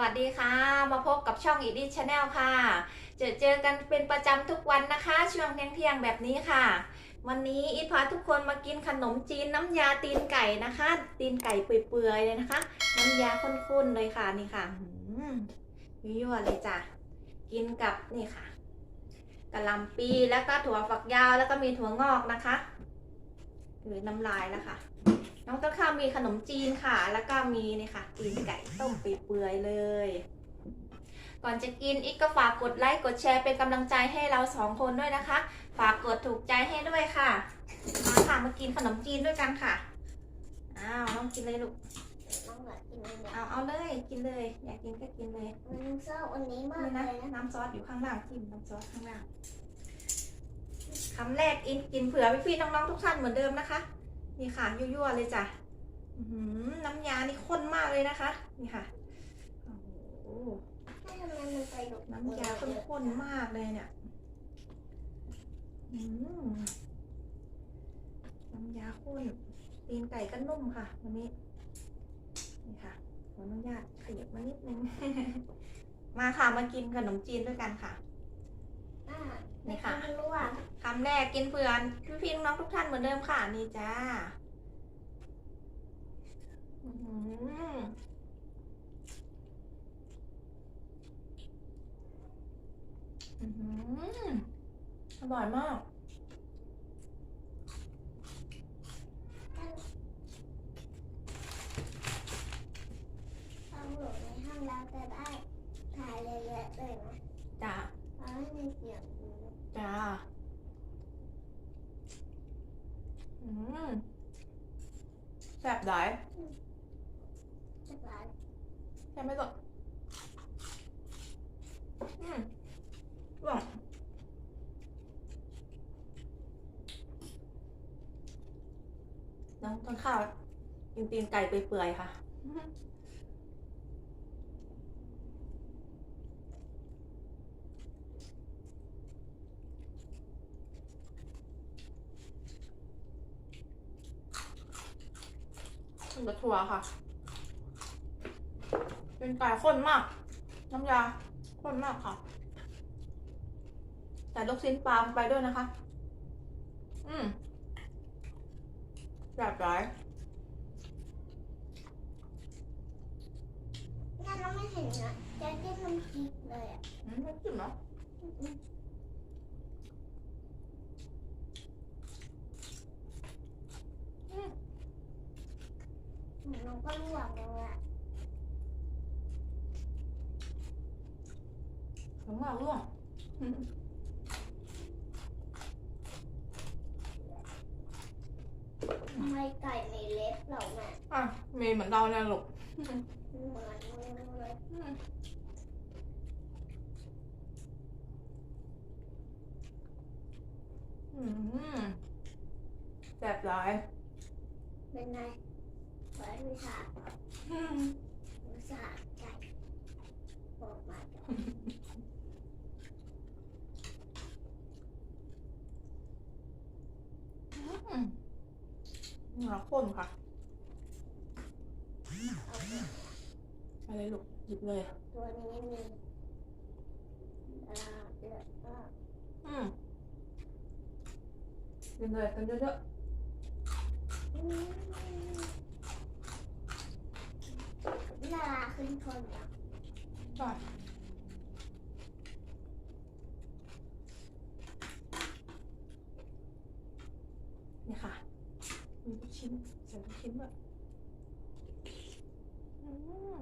วัสดีค่ะ มาพบกับช่องอีดิชแนลค่ะ เจอเจอกันเป็นประจำทุกวันนะคะ ช่วงเที่ยงๆแบบนี้ค่ะ วันนี้อีพาทุกคนมากินขนมจีนน้ำยาตีนไก่นะคะ ตีนไก่เปื่อยๆเลยนะคะ น้ำยาข้นๆเลยค่ะนี่ค่ะหืมยั่วๆเลยจ้ะ กินกับนี่ค่ะกะหล่ำปีแล้วก็ถั่วฝักยาวแล้วก็มีถั่วงอกนะคะหรือน้ำลายแล้วค่ะ น้องต้นข้าวมีขนมจีนค่ะ แล้วก็มีนี่ค่ะตีนไก่ต้มเปื่อยๆเลย ก่อนจะกินอีกก็ฝากกดไลค์กดแชร์เป็นกำลังใจให้เราสองคนด้วยนะคะ ฝากกดถูกใจให้ด้วยค่ะ มาค่ะมากินขนมจีนด้วยกันค่ะ อ้าวน้องกินเลยลูกน้องอยากกินอันเนี้ยเอาเอาเลยกินเลย อยากกินก็กินเลยมันชอบอันนี้มากนี่เลนะยนะน้ำซอสอยู่ข้างล่างจิ้มน้ำซอสข้างล่างคำแรกอินกินเผื่อพี่ๆน้องๆทุกท่านเหมือนเดิมนะคะ นี่ค่ะยั่วๆเลยจ้ะน้ำยานี่ข้นมากเลยนะคะ นี่ค่ะน้ำยาข้นๆมากเลยเนี่ยน้ำยาข้นตีนไก่ก็นุ่มค่ะ วันนี้ นี่ค่ะขออนุญาตขยับมานิดนึง มาค่ะมากินขนมจีนด้วยกันค่ะ นี่ค่ะไม่รู้อะคำแรกกินเพื่อนพี่พี่ๆน้องๆทุกท่านเหมือนเดิมค่ะนี่จ้าอื้อหืออื้อหืออร่อยมากทำอยู่ในห้องเราจะได้ถ่ายเยอะๆเลยนะจ้า เพราะไม่มีเสียงอยู่จ้าอืมแซ่บได้จะไปแซ่บไหม่สดอืมหวานน้องต้นข้าวกินตีนไก่เปื่อยๆค่ะ กระถั่วค่ะ เป็นไก่ข้นมาก น้ำยาข้นมากค่ะแต่ลูกชิ้นปลาลงไปด้วยนะคะ อืมแบบร้ายงั้นเราไม่เห็นนะจะกินน้ำพริกเลยอะอืมไม่จิ้มเนาะน้อง ก็ลวกเลยอะผมว่าร่วงอืมทำไมไก่ไม่เล็บเหรอแม่อะมีเหมือนเราเนี่ยลูกเหมือนมือเลยอืมอืมแบบร้ายเป็นไงไว้วิชาวิชาไก่บอกมาเนื้อข้นค่ะ อะไรลูกหยิบเลย ตัวนี้มีตลาดเยอะมากอืมกินเลยกันเยอะอื มดาราขึ้นคนเหรอๆใช่นี่ค่ะ มีลูกชิ้นใส่ลูกชิ้นแบบอืม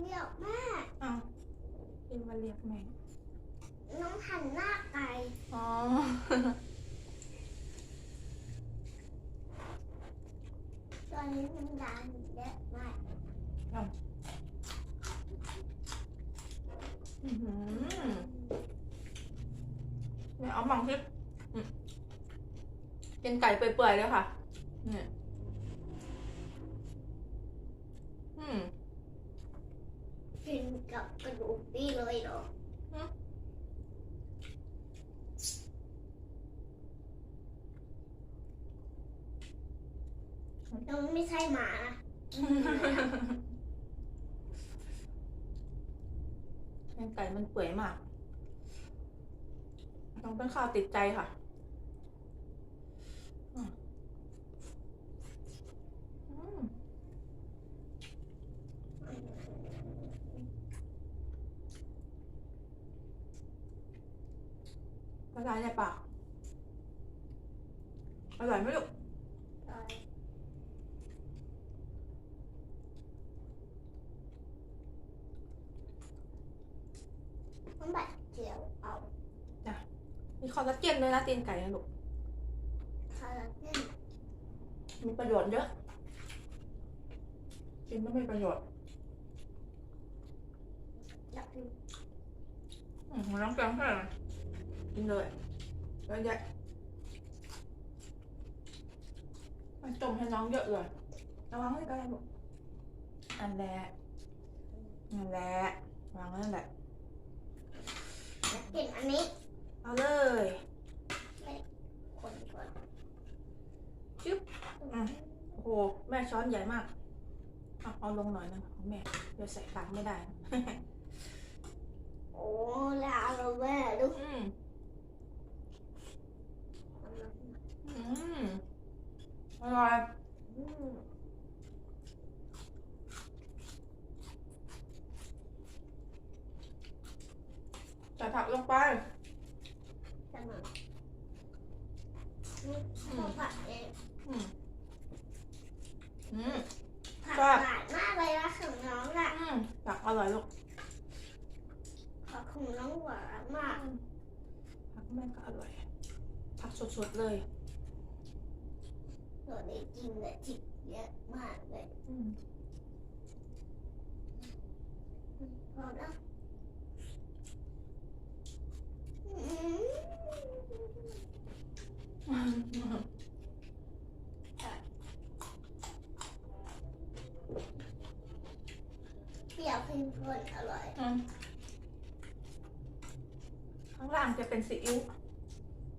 เรียกแม่ อ้าวเอมาเรียกแม่ น้องหันหน้าไปอ๋อ ตอนนี้มันดังเยอะมากอื้อหือเนี่ยเอาหมองซิเป็นไก่เปื่อยๆเลยค่ะ กินกับกระดูกนี่เลยเหรออืมต้องไม่ใช่หมานะแกงไก่มันเปื่อยมาก ต้องเป็นข้าวติดใจค่ะ ละลายในปากอร่อยไหมลูกมันแบบเจียวเอามีคอลลาเจนด้วยนะตีนไก่นะลูกคาราเจนมีประโยชน์เยอะกินก็มีประโยชน์อยากกินอืมน้ำแกงให้หน่อย กินเลยเยอะแยะมันจมให้น้องเยอะเลยระวังให้ก็ได้ลูกอันแหละอันแหละวางไว้นั่นแหละอยากกินอันนี้เอาเลยคนก่อนจึ๊บโอ้โหแม่ช้อนใหญ่มากเอาเอาลงหน่อยนึงของแม่เดี๋ยวใส่ตังค์ไม่ได้ โอ้ลาเราแม่ลูกอืม อืมอร่อยอืมใส่ผักลงไปแต่มันข้าวผัดเองอืมอืม ผัดครับหวานมากเลยนะของน้องอะอืมผักอร่อยลูกผักของน้องหวานมาก ผักแม่ก็อร่อยผักสดๆเลย ตัวนี้จริงเลยจิบเยอะมากเลยอืมพอแล้วเปรี้ยวเค็มข้นอร่อยอืมข้างล่างจะเป็นซีอิ๊ว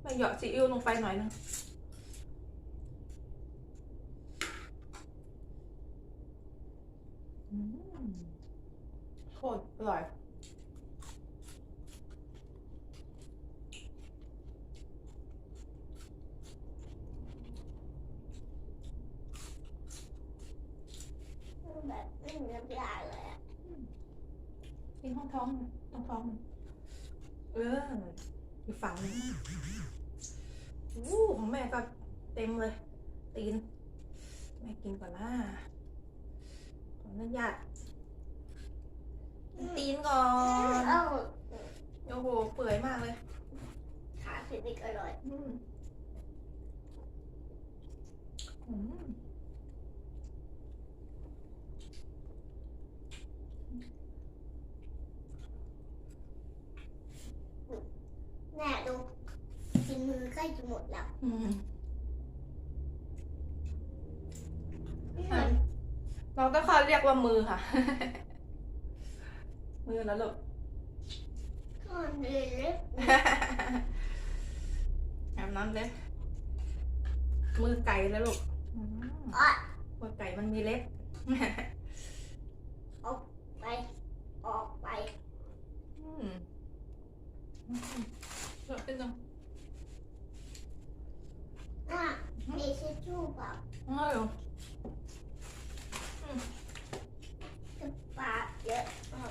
แม่เหยาะซีอิ๊วลงไปหน่อยนึงอืมโคตร อร่อย แบบไม่มีน้ำยาเลยอะกินท้องท้องท้องท้อง เอออีกฝั่งหนึงอู้ของแม่ก็เต็มเลย ตีน แม่กินก่อนนะขออนุญาต ตีนก่อน เอ้าโอ้โห เปื่อยมากเลย ขาสิบิกอร่อยอืมอืมแน่ดูกินมือใกล้จะหมดแล้วอืมเหมือนเราต้องเขาเรียกว่ามือค่ะ มือนะลูกก้อนเล็กแบบนั้นเลยมือไก่แล้วลูกอืมๆอะมือไก่มันมีเล็บ ไป ออกไป อืมอืมเยอะขึ้นจัง อะมีทิชชู่เปล่า เอ้ย ปากเยอะมาก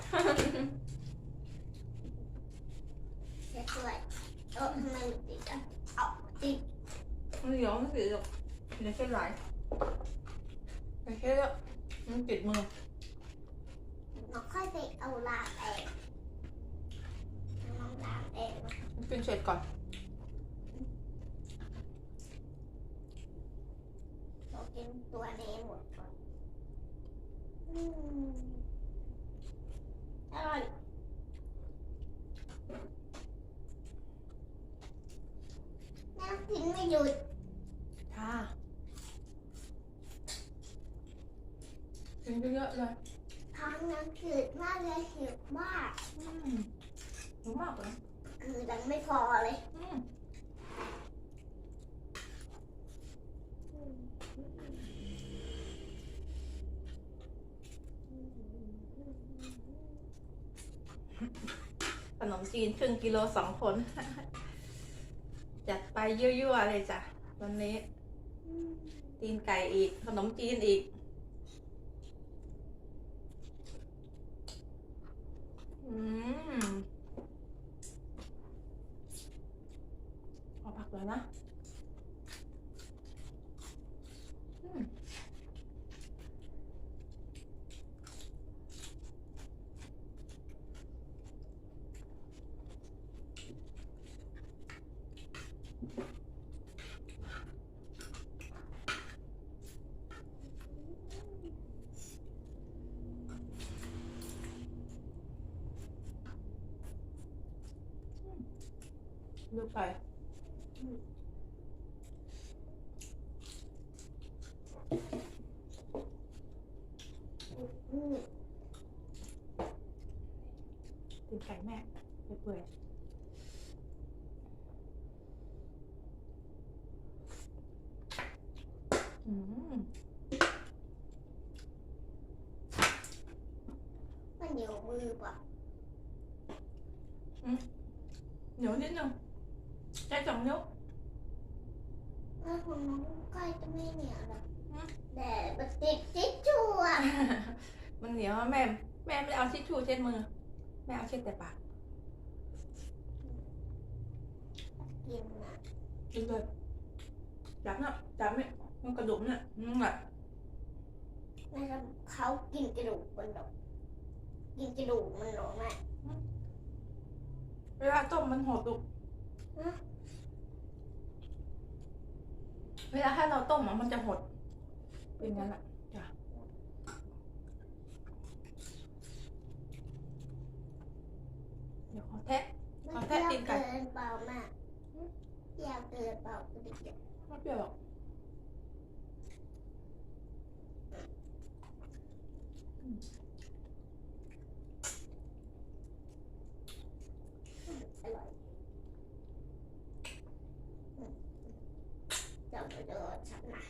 เช็ดด้วยเออทำไมมันติดอะเอาติด มันเหนียวมันติดหรอก เดี๋ยวแค่ไหลเดี๋ยวแค่เยอะมันติดมือเราค่อยไปเอาลางเองน้องลางเองนะมันเป็นเสร็จก่อนเรากินตัวนี้หมดก่อนอืมอร่อยน่ากินไม่หยุด อะ เลยท้องยังจืดมากเลยหิวมากอืมเยอะมากเลยคือยังไม่พอเลยอืมขนมจีนครึ่งกิโลสองคน จัดไปยั่วๆเลยจ้ะ วันนี้ตีนไก่อีก ขนมจีนอีก อืมพอาผักแล้วนะ ดูไปอืมตีนไก่แม่เปื่อย ๆอืมมันเหนียวมือป่ะเหนียวนิดนึงใช้สองนิ้วเออของน้องใกล้จะไม่เหนียวหรอกอืมแต่มันติดทิชชู่อะมันเหนียวอะแม่แม่ไม่ได้เอาทิชชู่เช็ดมือ แม่เอาเช็ดแต่ปากกินอะกินเลยจับเนี่ยจับเนี่ยมันกระดูกเนี่ยนั่นแหละไม่ใช่เขากินกระดูกมันหรอกกินกระดูกมันหรอกแม่เวลาต้มมันหดลูก ฮะ เวลาถ้าเราต้มอะมันจะหดเป็นงั้นแหละจ้ะเดี๋ยวขอแทะ มัน เอา เปรี้ แค่ ยว ตีนไก่ เกินเปล่าแม่เปรี้ยวเกินเปล่าก็ได้กิน ไม่เปรี้ยวหรอก อร่อยอืมจะไปโด นฉันนะ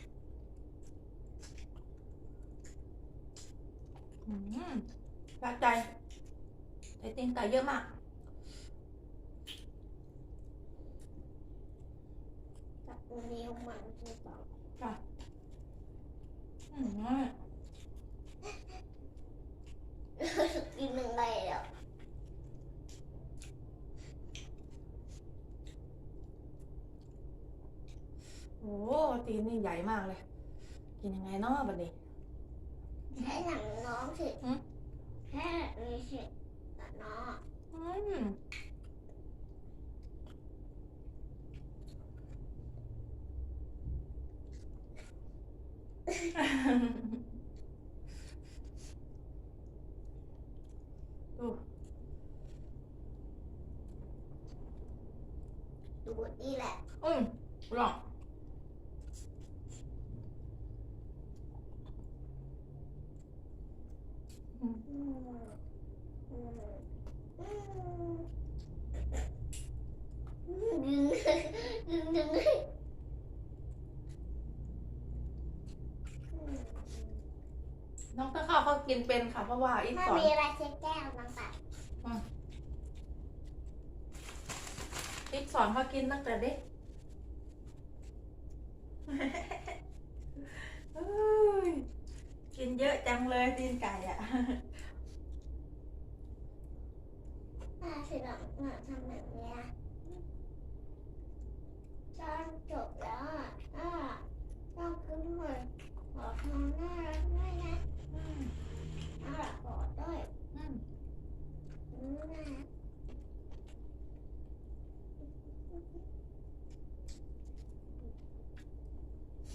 อืมสะใจใส่ตีนไก่เยอะมากจับนิ้วมันหรือเปล่าอืมกินหนึ่งเลยอะโอ้ ตีนนี่ใหญ่มากเลย กินยังไงเนาะบัดนี้แค่หนังน้องสิอืมแค่นี้สิแต่น้องอืมดูดูนี่แหละ อืมลองอืมอืมอืม ดึงดึงดึงน้องต้นข้าวเขากินเป็นค่ะ เพราะว่าอีถ้าสอนมีอะไรเช็ดแก้วน้ำตาลอีสอนเขากินตั้งแต่เด็กเอ้ย กินเยอะจังเลยตีนไก่อะถ้าสิหลังอะทำแบบเนี้ยจานจบแล้วอะอะต้องขึ้นเลยขอทำน่ารักด้วยนะอืมน่ารักกอดด้วยอืมอืมน่ารัก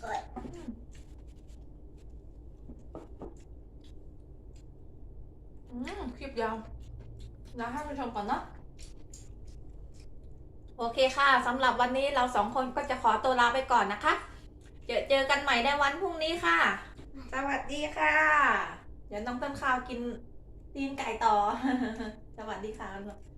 กด อืมคลิป ยาวแล้วให้ไปชมก่อนเนาะโอเคค่ะสำหรับวันนี้เราสองคนก็จะขอตัวลาไปก่อนนะคะ เจอเจอกันใหม่ในวันพรุ่งนี้ค่ะ สวัสดีค่ะ เดี๋ยวน้องต้นข้าวกินตีนไก่ต่อ สวัสดีค่ะสวัสดีค่ะ